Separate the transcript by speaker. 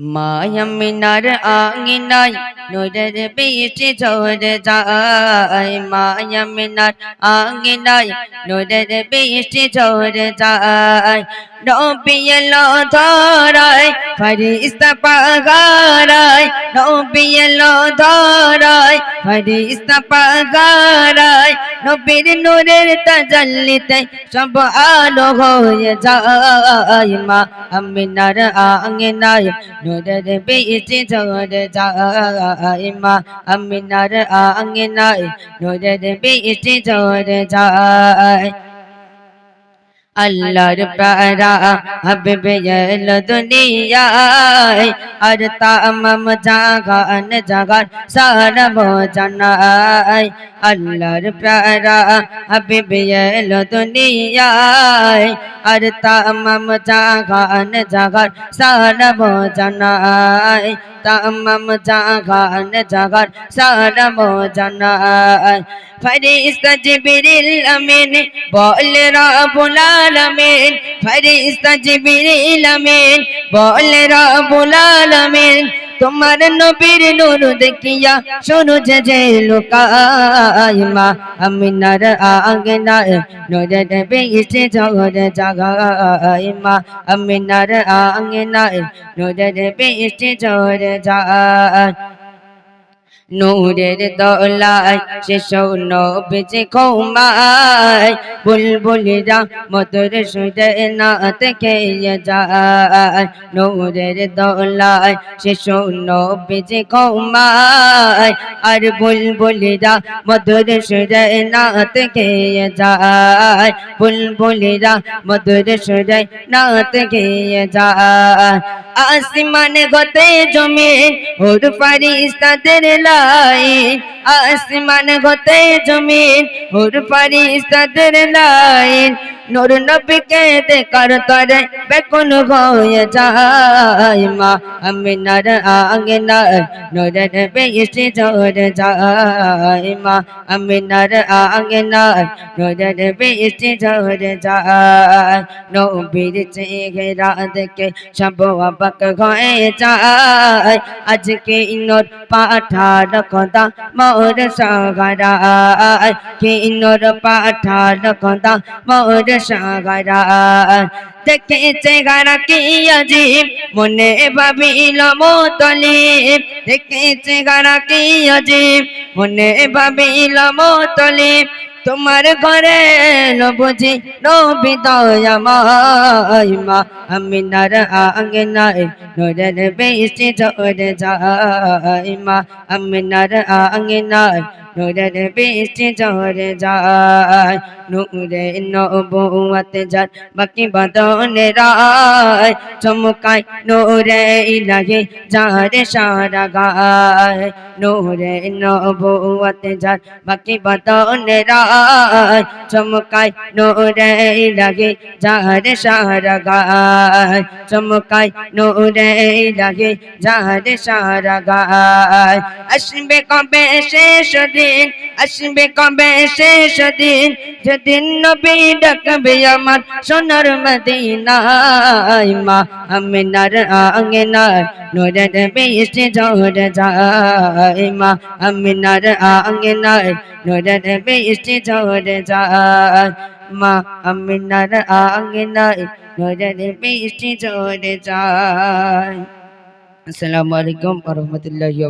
Speaker 1: মায়ামিনার আঙিনায় নূরের বৃষ্টি ঝরে যায়। মায়ামিনার আঙিনায় নূরের বৃষ্টি ঝরে যায়। নবী এলো ধরায় ফরিস্তা পাগারায়। নবী এলো ধরায় ফরিস্তা পাগারায়। নবীর নূরের তাজাল্লিতে সব আলো হয়ে যায়। মা আমিনার আঙিনায় নূরের বৃষ্টি ঝরে যায়। মা আমিনার আঙিনায় নূরের বৃষ্টি ঝরে যায়। আল্লাহর প্যারা হাবিবে এলো দুনিয়ায় আর তামাম জাগান জাগার সারা বোঝানায় আল্লাহর প্যারা হাবিবে এলো দুনিয়ায় আর তামাম জাগান জাগার সারা বোঝানায় তামাম জাগান জাগার সারা বোঝানায় ফরিস্তা জিবরিল আমিন বল রাবুল আলামিন, ফরিস্তা জিবরিল আমিন, বল রাবুল আলামিন, তোমার নবীর নূর দেখিয়া শুনু যে যে লোকায় মা আমিনার আঙ্গনায় নূরের বেশি জগরে জাগায় মা আমিনার আঙ্গনায় নূরের বেশি জগরে যায় নূরের দলায় সে সৌন বেজে কৌমায়, বুলবুলিরা মধুর সুরে নাত খেয়ে যায়। নূরের দলায় সে সৌন বেজে কৌমায়, আর বুলবুলিরা মধুর সুরে নাত খেয়ে যায়। বুলবুলিরা মধুর সুরে নাত খেয়ে যায়। আসমান গতে জমিন ওর ফারিস্তাদের লাইন আসমান গতে জমিন ওর ফারিস্তাদের লাইন নূর নবীকে দেখার তরে বেকুন হয়ে যায় মা আমিনার আঙ্গনা নূরের বেশি জোরে যায় মা আমিনার আঙ্গনা নূরের বেশি জোরে যায়। নবীর চেহারা দেখে সব অবাক হয়ে যায়। আজকে ইনোর পাঠার কথা মোর সাগরায় কে ইনোর পাঠার কথা মোর সাগরায়। দেখেছে গারা কি আজিব মনে ভাবিল মোতলিব। দেখেছে গারা কি আজিব মনে ভাবিল মোতলিব। তোমার ঘরে বুঝি নবী দয়াময় মা। আমিনার আঙ্গনায় নূরের বেশি জোরে যায় মা। আমিনার আঙ্গনায় নূরের বেশি জোরে যায় নূরে নবুয়াত যার বাকি বদনে রায়, চমকায় নূরে ইলাহি যার সারা গায় নূরে নবুয়াত যার বাকি বদনে রায় দিন, আসবে কবে শেষ দিন? যেদিন নবী ডাকবে আমার সোনার মদিনায়, মা আমিনার আঙ্গনায় নূরের বেশি জোরে যায়, মা আমিনার আঙ্গনায় নূরের বেশি জোরে যায়, মা আমিনার আঙ্গনায় নূরের বেশি জোরে যায়। আসসালামু আলাইকুম ওয়া রাহমাতুল্লাহি